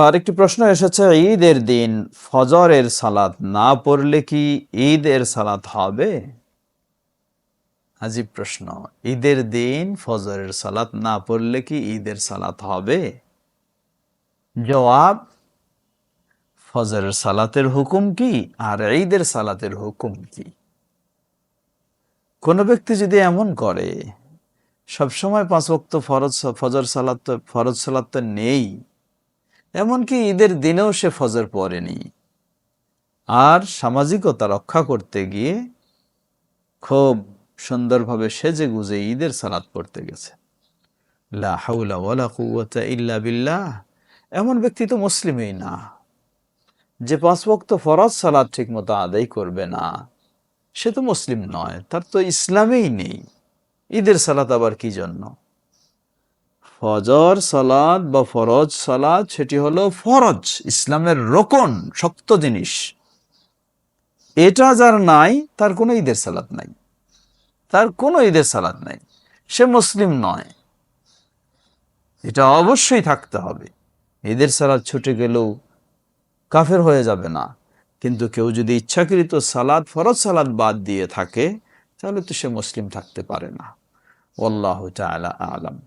আর একটি প্রশ্ন এসেছে, ঈদের দিন ফজরের সালাত না পড়লে কি ঈদের সালাত হবে? আজীব প্রশ্ন, ঈদের দিন ফজরের সালাত না পড়লে কি ঈদের সালাত হবে? জবাব, ফজরের সালাতের হুকুম কি আর ঈদের সালাতের হুকুম কি? কোন ব্যক্তি যদি এমন করে, সবসময় পাঁচ ওয়াক্ত ফরজ, ফজর সালাত ফরজ সালাত তো নেই। এমনকি ঈদের দিনেও সে ফজর পড়েনি। আর সামাজিকতা রক্ষা করতে গিয়ে খুব সুন্দরভাবে সেজে গুজে ঈদের সালাত পড়তে গেছে। ইল্লা বিল্লাহ। এমন ব্যক্তি তো মুসলিমই না। যে পাঁচ ওয়াক্ত ফরজ সালাদ ঠিক মতো আদায় করবে না, সে তো মুসলিম নয়, তার তো ইসলামেই নেই। ঈদের সালাত আবার কি জন্য? ফজর সালাদ বা ফরজ সালাদ, সেটি হলো ফরজ, ইসলামের রোকন, শক্ত জিনিস। এটা যার নাই, তার কোনো ঈদের সালাদ নাই। তার কোনো ঈদের সালাদ নাই। সে মুসলিম নয়। এটা অবশ্যই থাকতে হবে। ঈদের সালাদ ছুটে গেলেও কাফের হয়ে যাবে না। কিন্তু কেউ যদি ইচ্ছাকৃত সালাদ, ফরজ সালাদ বাদ দিয়ে থাকে, তাহলে তো সে মুসলিম থাকতে পারে না। তাআলা আলাম।